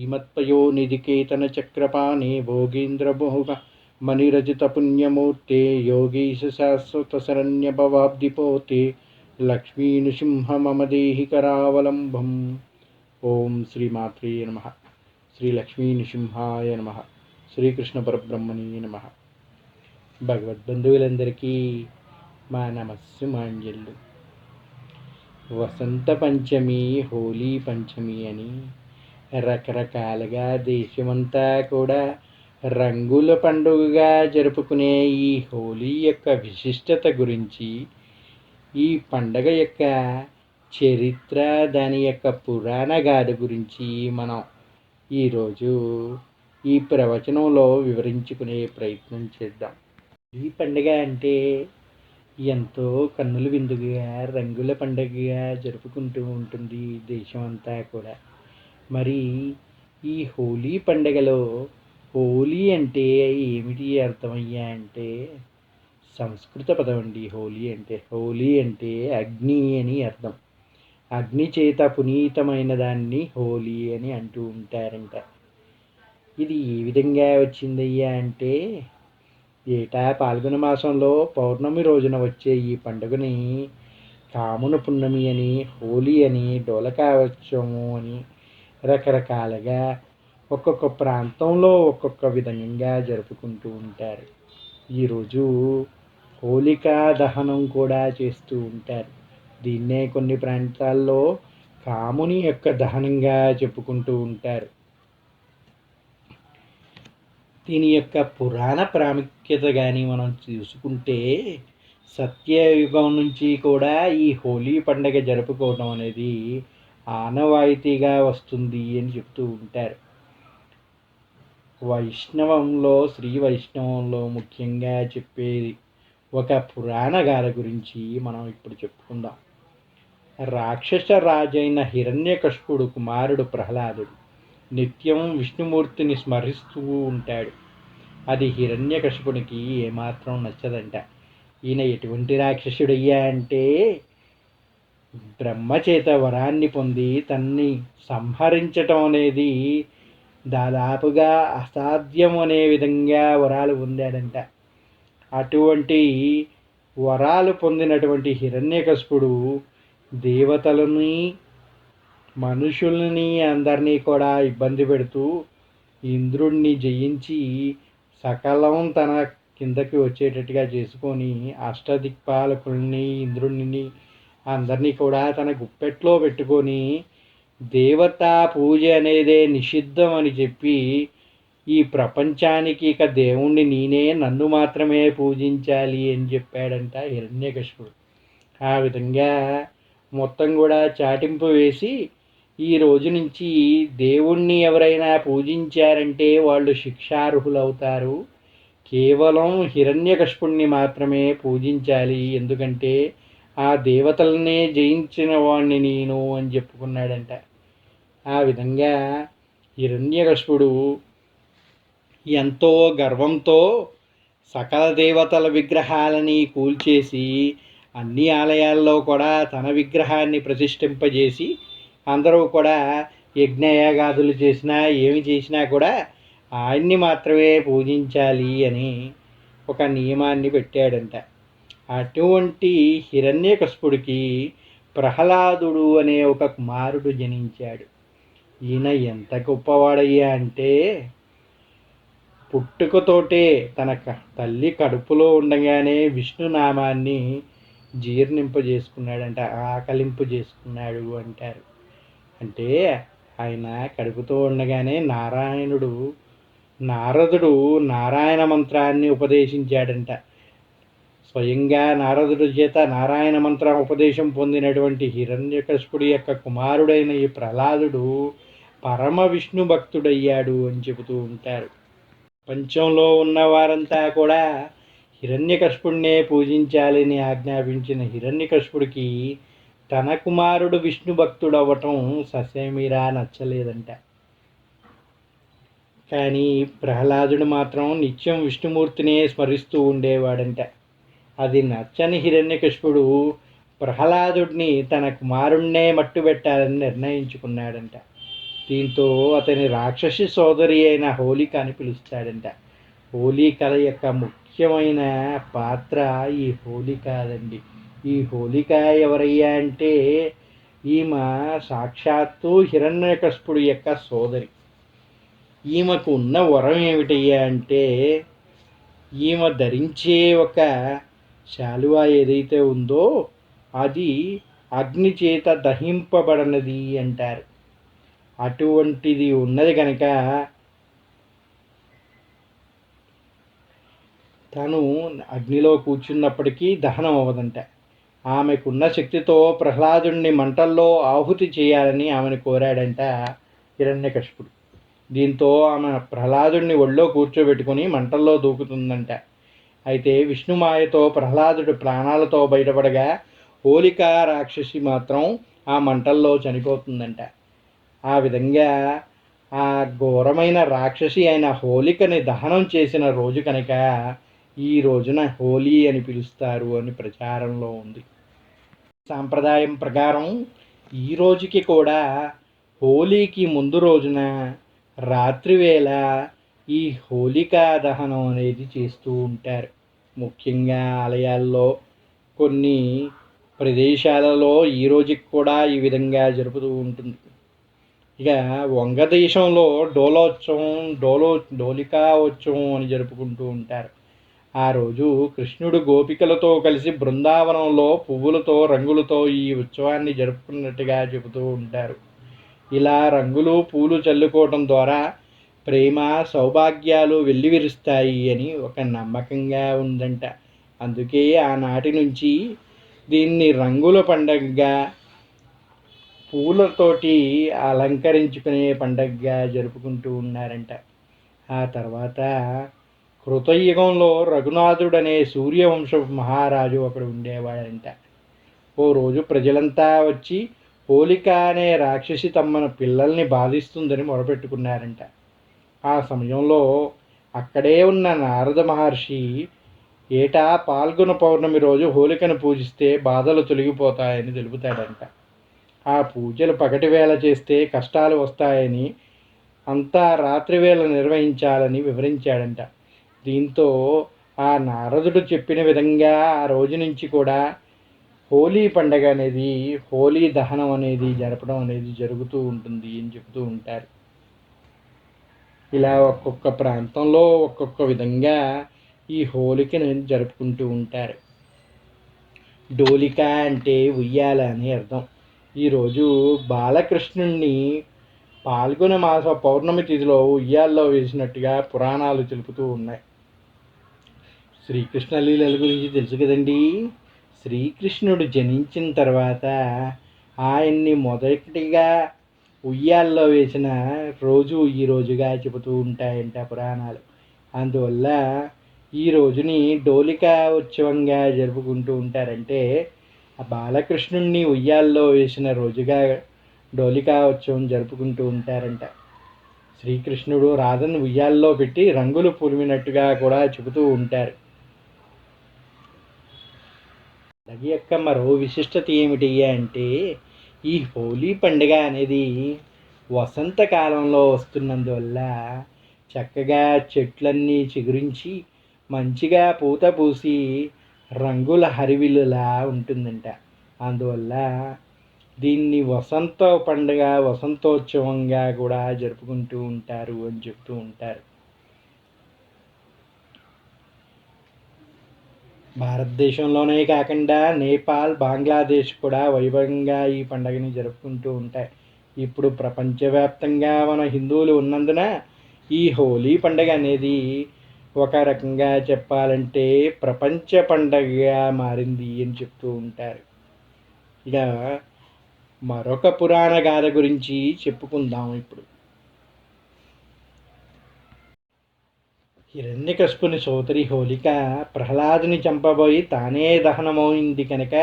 శ్రీమత్పయో నిధికేతన చక్రపాణి భోగీంద్రభోగ మణిరజితపుణ్యమూర్తే యోగీశ శాశ్వత శరణ్యభవాబ్దిపోతే లక్ష్మీనృసింహ మమ దేహి కరావలంబం ఓం శ్రీమాత్రే నమ శ్రీ లక్ష్మీనృసింహాయ నమ శ్రీకృష్ణ పరబ్రహ్మణే నమ భగవద్బంధువులందరికీ మా నమస్సు మాంజల్లు వసంత పంచమి హోలీ పంచమి అని రకరకాలుగా దేశమంతా కూడా రంగుల పండుగగా జరుపుకునే ఈ హోలీ యొక్క విశిష్టత గురించి ఈ పండగ యొక్క చరిత్ర దాని యొక్క పురాణ గాథ గురించి మనం ఈరోజు ఈ ప్రవచనంలో వివరించుకునే ప్రయత్నం చేద్దాం. ఈ పండుగ అంటే ఎంతో కన్నుల విందుగా రంగుల పండుగగా జరుపుకుంటూ ఉంటుంది దేశం అంతా కూడా. మరి ఈ హోలీ పండగలో హోలీ అంటే ఏమిటి అర్థమయ్యా అంటే సంస్కృత పదం అండి. హోలీ అంటే హోలీ అంటే అగ్ని అని అర్థం. అగ్ని చేత పునీతమైన దాన్ని హోలీ అని అంటూ ఉంటారంట. ఇది ఏ విధంగా వచ్చిందయ్యా అంటే ఏటా పాల్గొన మాసంలో పౌర్ణమి రోజున వచ్చే ఈ పండుగని కామున పున్నమి అని హోలీ అని డోలకావత్సవము అని రకరకాలుగా ఒక్కొక్క ప్రాంతంలో ఒక్కొక్క విధంగా జరుపుకుంటూ ఉంటారు. ఈరోజు హోలికా దహనం కూడా చేస్తూ ఉంటారు. దీన్నే కొన్ని ప్రాంతాల్లో కాముని యొక్క దహనంగా చెప్పుకుంటూ ఉంటారు. దీని యొక్క పురాణ ప్రాముఖ్యత కానీ మనం చూసుకుంటే సత్యయుగం నుంచి కూడా ఈ హోలీ పండుగ జరుపుకోవడం అనేది ఆనవాయితీగా వస్తుంది అని చెప్తూ ఉంటారు. వైష్ణవంలో శ్రీ వైష్ణవంలో ముఖ్యంగా చెప్పేది ఒక పురాణ గాథ గురించి మనం ఇప్పుడు చెప్పుకుందాం. రాక్షస రాజైన హిరణ్యకశపుడు కుమారుడు ప్రహ్లాదుడు నిత్యం విష్ణుమూర్తిని స్మరిస్తూ ఉంటాడు. అది హిరణ్యకశపునికి ఏమాత్రం నచ్చదంట. ఈయన ఎటువంటి రాక్షసుడయ్యా అంటే బ్రహ్మచేత వరాన్ని పొంది తన్ని సంహరించటం అనేది దాదాపుగా అసాధ్యం అనే విధంగా వరాలు పొందాడంట. అటువంటి వరాలు పొందినటువంటి హిరణ్యకశపుడు దేవతలని మనుషుల్ని అందరినీ కూడా ఇబ్బంది పెడుతూ ఇంద్రుణ్ణి జయించి సకలం తన కిందకి వచ్చేటట్టుగా చేసుకొని అష్టదిక్పాలకుల్ని ఇంద్రుణ్ణి అందరినీ కూడా తన గుప్పెట్లో పెట్టుకొని దేవతా పూజ అనేదే నిషిద్ధం అని చెప్పి ఈ ప్రపంచానికి ఇక దేవుణ్ణి నేనే నన్ను మాత్రమే పూజించాలి అని చెప్పాడంట హిరణ్యకశిపుడు. ఆ విధంగా మొత్తం కూడా చాటింపు వేసి ఈ రోజు నుంచి దేవుణ్ణి ఎవరైనా పూజించారంటే వాళ్ళు శిక్షార్హులవుతారు. కేవలం హిరణ్యకశిపుణ్ణి మాత్రమే పూజించాలి. ఎందుకంటే ఆ దేవతలనే జయించిన వాణ్ణి నేను అని చెప్పుకున్నాడంట. ఆ విధంగా హిరణ్యకశుడు ఎంతో గర్వంతో సకల దేవతల విగ్రహాలని కూల్చేసి అన్ని ఆలయాల్లో కూడా తన విగ్రహాన్ని ప్రతిష్ఠింపజేసి అందరూ కూడా యజ్ఞయాగాదులు చేసినా ఏమి చేసినా కూడా ఆయన్ని మాత్రమే పూజించాలి అని ఒక నియమాన్ని పెట్టాడంట. అటువంటి హిరణ్యకశపుడికి ప్రహ్లాదుడు అనే ఒక కుమారుడు జనించాడు. ఈయన ఎంత గొప్పవాడయ్యా అంటే పుట్టుకతోటే తన తల్లి కడుపులో ఉండగానే విష్ణునామాన్ని జీర్ణింపజేసుకున్నాడంట ఆకలింపు చేసుకున్నాడు అంటారు. అంటే ఆయన కడుపుతో ఉండగానే నారాయణుడు నారదుడు నారాయణ మంత్రాన్ని ఉపదేశించాడంట. స్వయంగా నారదుడి చేత నారాయణ మంత్రం ఉపదేశం పొందినటువంటి హిరణ్యకశపుడి యొక్క కుమారుడైన ఈ ప్రహ్లాదుడు పరమ విష్ణు భక్తుడయ్యాడు అని చెబుతూ ఉంటారు. ప్రపంచంలో ఉన్న వారంతా కూడా హిరణ్యకశపుడినే పూజించాలని ఆజ్ఞాపించిన హిరణ్యకశపుడికి తన కుమారుడు విష్ణు భక్తుడు అవ్వటం ససేమిరా నచ్చలేదంట. కానీ ప్రహ్లాదుడు మాత్రం నిత్యం విష్ణుమూర్తినే స్మరిస్తూ ఉండేవాడంట. అది నచ్చని హిరణ్యకృష్ణుడు ప్రహ్లాదుడిని తన కుమారుణ్ణే మట్టుబెట్టాలని నిర్ణయించుకున్నాడంట. దీంతో అతని రాక్షసి సోదరి అయిన హోలిక అని పిలుస్తాడంట హోలికల యొక్క ముఖ్యమైన పాత్ర ఈ హోలికాదండి ఈ హోలిక ఎవరయ్యా అంటే ఈమె సాక్షాత్తు హిరణ్యకశపుడు యొక్క సోదరి. ఈమెకు ఉన్న వరం ఏమిటయ్యా అంటే ఈమె ధరించే ఒక శాలువా ఏదైతే ఉందో అది అగ్ని చేత దహింపబడినది అంటారు. అటువంటిది ఉన్నది కనుక తను అగ్నిలో కూర్చున్నప్పటికీ దహనం అవ్వదంట. ఆమెకున్న శక్తితో ప్రహ్లాదుణ్ణి మంటల్లో ఆహుతి చేయాలని ఆమెను కోరాడంట హిరణ్యకశిపుడు. దీంతో ఆమె ప్రహ్లాదుణ్ణి ఒళ్ళో కూర్చోబెట్టుకుని మంటల్లో దూకుతుందంట. అయితే విష్ణుమాయతో ప్రహ్లాదుడు ప్రాణాలతో బయటపడగా హోలిక రాక్షసి మాత్రం ఆ మంటల్లో చనిపోతుందంట. ఆ విధంగా ఆ ఘోరమైన రాక్షసి అయిన హోలికని దహనం చేసిన రోజు కనుక ఈ రోజున హోలీ అని పిలుస్తారు అని ప్రచారంలో ఉంది. సాంప్రదాయం ప్రకారం ఈ రోజుకి కూడా హోలీకి ముందు రోజున రాత్రివేళ ఈ హోలికా దహనం అనేది చేస్తూ ఉంటారు. ముఖ్యంగా ఆలయాల్లో కొన్ని ప్రదేశాలలో ఈ రోజుకి కూడా ఈ విధంగా జరుపుతూ ఉంటుంది. ఇక వంగదేశంలో డోలోత్సవం డోలో డోలికా ఉత్సవం అని జరుపుకుంటూ ఉంటారు. ఆ రోజు కృష్ణుడు గోపికలతో కలిసి బృందావనంలో పువ్వులతో రంగులతో ఈ ఉత్సవాన్ని జరుపుకున్నట్టుగా చెబుతూ ఉంటారు. ఇలా రంగులు పూలు చల్లుకోవటం ద్వారా ప్రేమ సౌభాగ్యాలు వెల్లివిరుస్తాయి అని ఒక నమ్మకంగా ఉందంట. అందుకే ఆనాటి నుంచి దీన్ని రంగుల పండగగా పూలతోటి అలంకరించుకునే పండగగా జరుపుకుంటూ ఉన్నారంట. ఆ తర్వాత కృతయుగంలో రఘునాథుడు అనే సూర్యవంశ మహారాజు ఒకడు ఉండేవాడంట. ఓ రోజు ప్రజలంతా వచ్చి పోలిక అనే రాక్షసి తమ్మన పిల్లల్ని బాధిస్తుందని మొరపెట్టుకున్నారంట. ఆ సమయంలో అక్కడే ఉన్న నారద మహర్షి ఏటా పాల్గొన పౌర్ణమి రోజు హోలికను పూజిస్తే బాధలు తొలగిపోతాయని తెలుపుతాడంట. ఆ పూజలు పగటి వేళ చేస్తే కష్టాలు వస్తాయని అంతా రాత్రి వేళ నిర్వహించాలని వివరించాడంట. దీంతో ఆ నారదుడు చెప్పిన విధంగా ఆ రోజు నుంచి కూడా హోలీ పండగ అనేది హోలీ దహనం అనేది జరపడం అనేది జరుగుతూ ఉంటుంది అని చెబుతూ ఉంటారు. ఇలా ఒక్కొక్క ప్రాంతంలో ఒక్కొక్క విధంగా ఈ హోలికను జరుపుకుంటూ ఉంటారు. డోలిక అంటే ఉయ్యాల అని అర్థం. ఈరోజు బాలకృష్ణుణ్ణి పాల్గొన మాస పౌర్ణమి తిథిలో ఉయ్యాల్లో వేసినట్టుగా పురాణాలు తెలుపుతూ ఉన్నాయి. శ్రీకృష్ణ లీలల గురించి తెలుసు కదండి. శ్రీకృష్ణుడు జనించిన తర్వాత ఆయన్ని మొదటిగా ఉయ్యాల్లో వేసిన రోజు ఈ రోజుగా చెబుతూ ఉంటాయంట పురాణాలు. అందువల్ల ఈ రోజుని డోలికా ఉత్సవంగా జరుపుకుంటూ ఉంటారంటే ఆ బాలకృష్ణుణ్ణి ఉయ్యాల్లో వేసిన రోజుగా డోలికా ఉత్సవం జరుపుకుంటూ ఉంటారంట. శ్రీకృష్ణుడు రాధను ఉయ్యాల్లో పెట్టి రంగులు పులిమినట్టుగా కూడా చెబుతూ ఉంటారు. రవి యొక్క మరో విశిష్టత ఏమిటి అంటే ఈ హోలీ పండుగ అనేది వసంతకాలంలో వస్తున్నందువల్ల చక్కగా చెట్లన్నీ చిగురించి మంచిగా పూత పూసి రంగుల హరివిలులా ఉంటుందంట. అందువల్ల దీన్ని వసంత పండుగ వసంతోత్సవంగా కూడా జరుపుకుంటూ ఉంటారు అని చెప్తూ ఉంటారు. భారతదేశంలోనే కాకుండా నేపాల్ బంగ్లాదేశ్ కూడా వైభవంగా ఈ పండుగని జరుపుకుంటూ ఉంటాయి. ఇప్పుడు ప్రపంచవ్యాప్తంగా మన హిందువులు ఉన్నందున ఈ హోలీ పండుగ అనేది ఒక రకంగా చెప్పాలంటే ప్రపంచ పండగగా మారింది అని చెప్తూ ఉంటారు. ఇక మరొక పురాణ గాథ గురించి చెప్పుకుందాం ఇప్పుడు. హిరణ్యకశిపుని సోదరి హోలిక ప్రహ్లాదుని చంపబోయి తానే దహనమైంది కనుక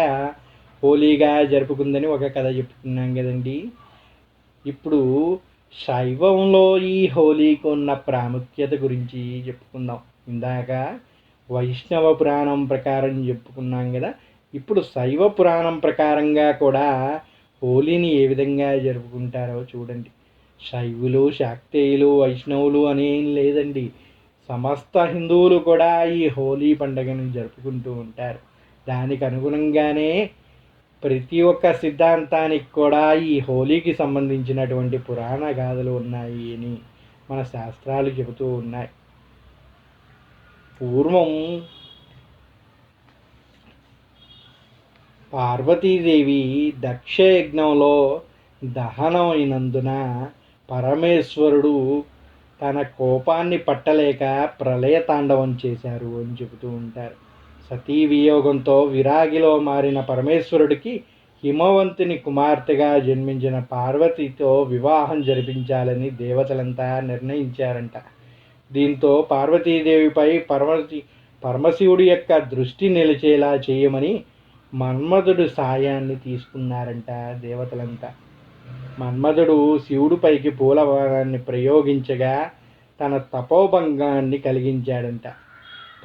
హోలీగా జరుపుకుందని ఒక కథ చెప్పుకున్నాం కదండి. ఇప్పుడు శైవంలో ఈ హోలీకి ఉన్న ప్రాముఖ్యత గురించి చెప్పుకుందాం. ఇందాక వైష్ణవ పురాణం ప్రకారం చెప్పుకున్నాం కదా. ఇప్పుడు శైవ పురాణం ప్రకారంగా కూడా హోలీని ఏ విధంగా జరుపుకుంటారో చూడండి. శైవులు శాక్తేయులు వైష్ణవులు అనేం లేదండి. సమస్త హిందువులు కూడా ఈ హోలీ పండుగను జరుపుకుంటూ ఉంటారు. దానికి అనుగుణంగానే ప్రతి ఒక్క సిద్ధాంతానికి కూడా ఈ హోలీకి సంబంధించినటువంటి పురాణ గాథలు ఉన్నాయి అని మన శాస్త్రాలు చెబుతూ ఉన్నాయి. పూర్వం పార్వతీదేవి దక్షయజ్ఞంలో దహనమైనందున పరమేశ్వరుడు తన కోపాన్ని పట్టలేక ప్రళయతాండవం చేశారు అని చెబుతూ ఉంటారు. సతీ వియోగంతో విరాగిలో మారిన పరమేశ్వరుడికి హిమవంతుని కుమార్తెగా జన్మించిన పార్వతితో వివాహం జరిపించాలని దేవతలంతా నిర్ణయించారంట. దీంతో పార్వతీదేవిపై పర్వతి పరమశివుడి యొక్క దృష్టి నిలిచేలా చేయమని మన్మధుడు సాయాన్ని తీసుకున్నారంట దేవతలంతా. మన్మధుడు శివుడిపైకి పూలవనాన్ని ప్రయోగించగా తన తపోభంగాన్ని కలిగించాడంట.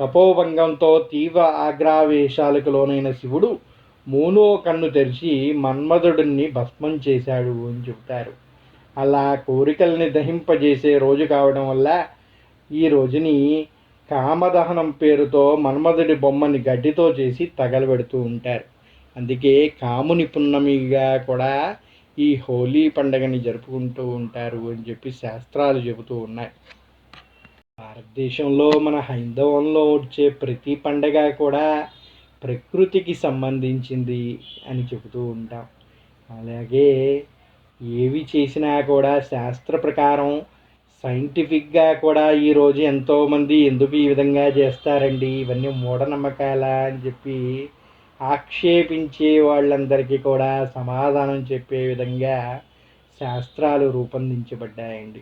తపోభంగంతో తీవ్ర ఆగ్రావేశాలకు లోనైన శివుడు మూనో కన్ను తెరిచి మన్మధుడిని భస్మం చేశాడు అని చెబుతారు. అలా కోరికల్ని దహింపజేసే రోజు కావడం వల్ల ఈ రోజుని కామదహనం పేరుతో మన్మధుడి బొమ్మని గడ్డితో చేసి తగలబెడుతూ ఉంటారు. అందుకే కాముని పున్నమిగా కూడా ఈ హోలీ పండగని జరుపుకుంటూ ఉంటారు అని చెప్పి శాస్త్రాలు చెబుతూ ఉన్నాయి. భారతదేశంలో మన హైందవంలో వచ్చే ప్రతి పండగ కూడా ప్రకృతికి సంబంధించింది అని చెబుతూ ఉంటాం. అలాగే ఏవి చేసినా కూడా శాస్త్ర ప్రకారం సైంటిఫిక్గా కూడా ఈరోజు ఎంతోమంది ఎందుకు ఈ విధంగా చేస్తారండి? ఇవన్నీ మూఢనమ్మకాలా అని చెప్పి ఆక్షేపించే వాళ్ళందరికీ కూడా సమాధానం చెప్పే విధంగా శాస్త్రాలు రూపొందించబడ్డాయండి.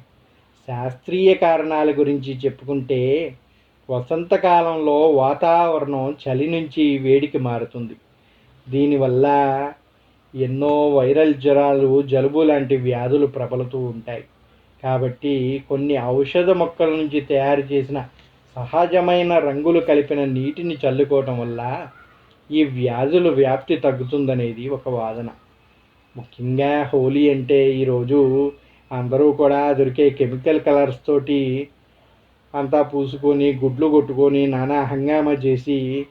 శాస్త్రీయ కారణాల గురించి చెప్పుకుంటే వసంతకాలంలో వాతావరణం చలి నుంచి వేడికి మారుతుంది. దీనివల్ల ఎన్నో వైరల్ జ్వరాలు జలుబు లాంటి వ్యాధులు ప్రబలుతూ ఉంటాయి. కాబట్టి కొన్ని ఔషధ మొక్కల నుంచి తయారు చేసిన సహజమైన రంగులు కలిపిన నీటిని చల్లుకోవటం వల్ల ఈ వ్యాధుల వ్యాప్తి తగ్గుతుందనేది ఒక వాదన. ముఖ్యంగా హోలీ అంటే ఈరోజు అందరూ కూడా దొరికే కెమికల్ కలర్స్ తోటి అంతా పూసుకొని గుడ్లు కొట్టుకొని నానా హంగామా చేసి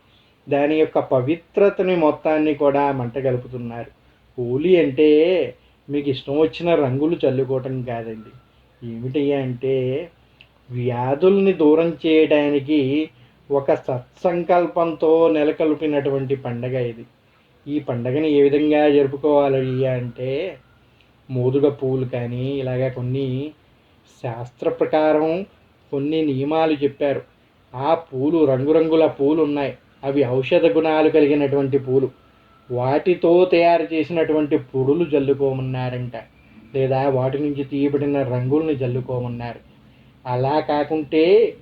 దాని యొక్క పవిత్రతని మొత్తాన్ని కూడా మంట కలుపుతున్నారు హోలీ అంటే మీకు ఇష్టం వచ్చిన రంగులు చల్లుకోవటం కాదండి. ఏమిటి అంటే వ్యాధుల్ని దూరం చేయడానికి ఒక సత్సంకల్పంతో నెలకొల్పినటువంటి పండగ ఇది. ఈ పండగని ఏ విధంగా జరుపుకోవాలి అంటే మోదుగ పువ్వులు కానీ ఇలాగ కొన్ని శాస్త్ర ప్రకారం కొన్ని నియమాలు చెప్పారు. ఆ పూలు రంగురంగుల పూలు ఉన్నాయి. అవి ఔషధ గుణాలు కలిగినటువంటి పూలు. వాటితో తయారు చేసినటువంటి పొడులు జల్లుకోమన్నారంట. లేదా వాటి నుంచి తీయబడిన రంగుల్ని జల్లుకోమన్నారు. అలా కాకుంటే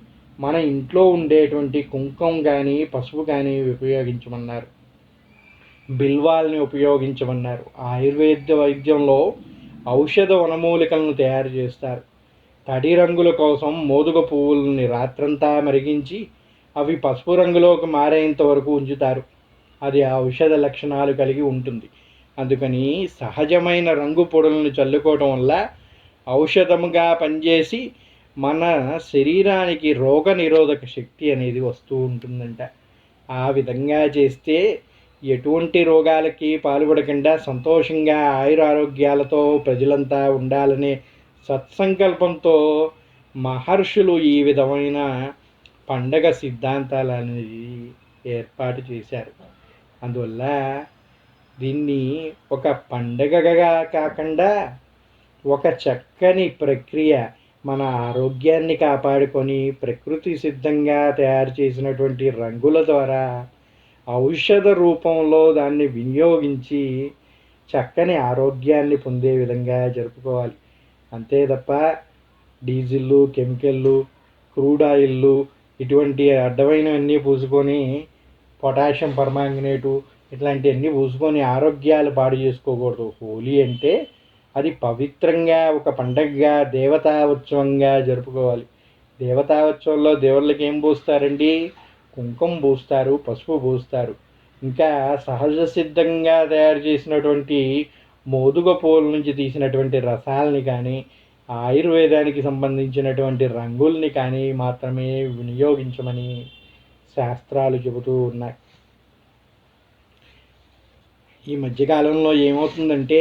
మన ఇంట్లో ఉండేటువంటి కుంకుమ కానీ పసుపు కానీ ఉపయోగించమన్నారు. బిల్వాల్ని ఉపయోగించమన్నారు. ఆయుర్వేద వైద్యంలో ఔషధ వనమూలికలను తయారు చేస్తారు. తడి రంగుల కోసం మోదుగ పువ్వులని రాత్రంతా మరిగించి అవి పసుపు రంగులోకి మారేంత వరకు ఉంచుతారు. అది ఔషధ లక్షణాలు కలిగి ఉంటుంది. అందుకని సహజమైన రంగు పొడులను చల్లుకోవటం వల్ల ఔషధముగా పనిచేసి మన శరీరానికి రోగ నిరోధక శక్తి అనేది వస్తూ ఉంటుందంట. ఆ విధంగా చేస్తే ఎటువంటి రోగాలకి పాల్పడకుండా సంతోషంగా ఆయురారోగ్యాలతో ప్రజలంతా ఉండాలనే సత్సంకల్పంతో మహర్షులు ఈ విధమైన పండగ సిద్ధాంతాలు అనేది ఏర్పాటు చేశారు. అందువల్ల దీన్ని ఒక పండగగా కాకుండా ఒక చక్కని ప్రక్రియ మన ఆరోగ్యాన్ని కాపాడుకొని ప్రకృతి సిద్ధంగా తయారు చేసినటువంటి రంగుల ద్వారా ఔషధ రూపంలో దాన్ని వినియోగించి చక్కని ఆరోగ్యాన్ని పొందే విధంగా జరుపుకోవాలి. అంతే తప్ప డీజిల్లు కెమికల్లు క్రూడ్ ఆయిల్లు ఇటువంటి అడ్డమైనవన్నీ పూసుకొని పొటాషియం పర్మాంగనేటు ఇట్లాంటివన్నీ పూసుకొని ఆరోగ్యాలు పాడు చేసుకోకూడదు. హోలీ అంటే అది పవిత్రంగా ఒక పండగగా దేవతా ఉత్సవంగా జరుపుకోవాలి. దేవతా ఉత్సవంలో దేవుళ్ళకి ఏం పూస్తారండి? కుంకుమ పూస్తారు పసుపు పూస్తారు. ఇంకా సహజ సిద్ధంగా తయారు చేసినటువంటి మోదుగ పూల నుంచి తీసినటువంటి రసాలని కానీ ఆయుర్వేదానికి సంబంధించినటువంటి రంగుల్ని కానీ మాత్రమే వినియోగించమని శాస్త్రాలు చెబుతూ ఉన్నాయి. ఈ మధ్యకాలంలో ఏమవుతుందంటే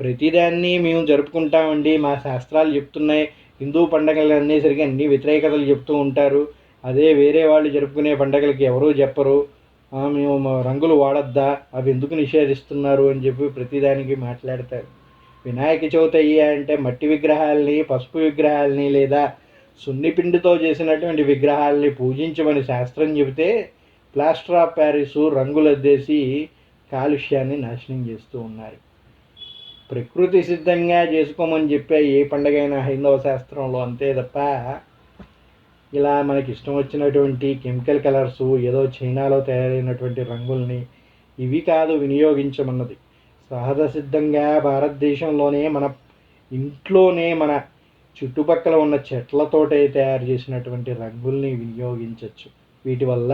ప్రతిదాన్ని మేము జరుపుకుంటామండి. మా శాస్త్రాలు చెప్తున్నాయి. హిందూ పండగలు అనేసరికి అన్ని వ్యతిరేకతలు చెప్తూ ఉంటారు. అదే వేరే వాళ్ళు జరుపుకునే పండగలకి ఎవరూ చెప్పరు. మేము రంగులు వాడొద్దా? అవి ఎందుకు నిషేధిస్తున్నారు? అని చెప్పి ప్రతిదానికి మాట్లాడతారు. వినాయక చవితి అయ్యా అంటే మట్టి విగ్రహాలని పసుపు విగ్రహాలని లేదా సున్నిపిండితో చేసినటువంటి విగ్రహాలని పూజించమని శాస్త్రం చెబితే ప్లాస్టర్ ఆఫ్ ప్యారిస్ రంగులు అద్దేసి కాలుష్యాన్ని నాశనం చేస్తూ ఉన్నారు. ప్రకృతి సిద్ధంగా చేసుకోమని చెప్పే ఏ పండగైనా హైందవ శాస్త్రంలో అంతే తప్ప ఇలా మనకి ఇష్టం వచ్చినటువంటి కెమికల్ కలర్స్ ఏదో చైనాలో తయారైనటువంటి రంగుల్ని ఇవి కాదు వినియోగించమన్నది. సహజ సిద్ధంగా భారతదేశంలోనే మన ఇంట్లోనే మన చుట్టుపక్కల ఉన్న చెట్లతోటే తయారు చేసినటువంటి రంగుల్ని వినియోగించవచ్చు వీటి వల్ల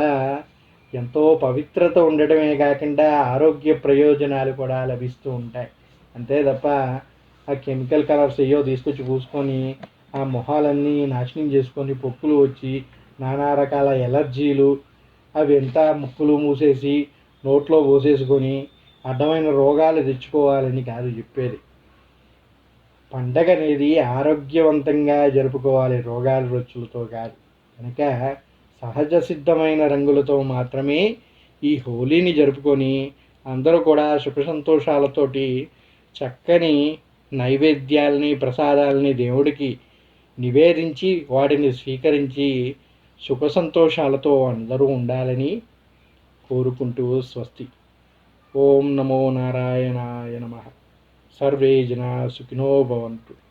ఎంతో పవిత్రత ఉండటమే కాకుండా ఆరోగ్య ప్రయోజనాలు కూడా లభిస్తూ ఉంటాయి. అంతే తప్ప ఆ కెమికల్ కలర్స్ ఏయో తీసుకొచ్చి పూసుకొని ఆ మొహాలన్నీ నాశనం చేసుకొని పొక్కులు వచ్చి నానా రకాల ఎలర్జీలు అవి ఎంత ముక్కులు మూసేసి నోట్లో పోసేసుకొని అడ్డమైన రోగాలు తెచ్చుకోవాలని కాదు చెప్పేది. పండగ అనేది ఆరోగ్యవంతంగా జరుపుకోవాలి రోగాల రొచ్చులతో కాదు. కనుక సహజ సిద్ధమైన రంగులతో మాత్రమే ఈ హోలీని జరుపుకొని అందరూ కూడా సుఖ సంతోషాలతోటి చక్కని నైవేద్యాలని ప్రసాదాలని దేవుడికి నివేదించి వాటిని స్వీకరించి సుఖ సంతోషాలతో అందరూ ఉండాలని కోరుకుంటూ స్వస్తి. ఓం నమో నారాయణాయ నమ. సర్వే జనా సుఖినో భవంతు.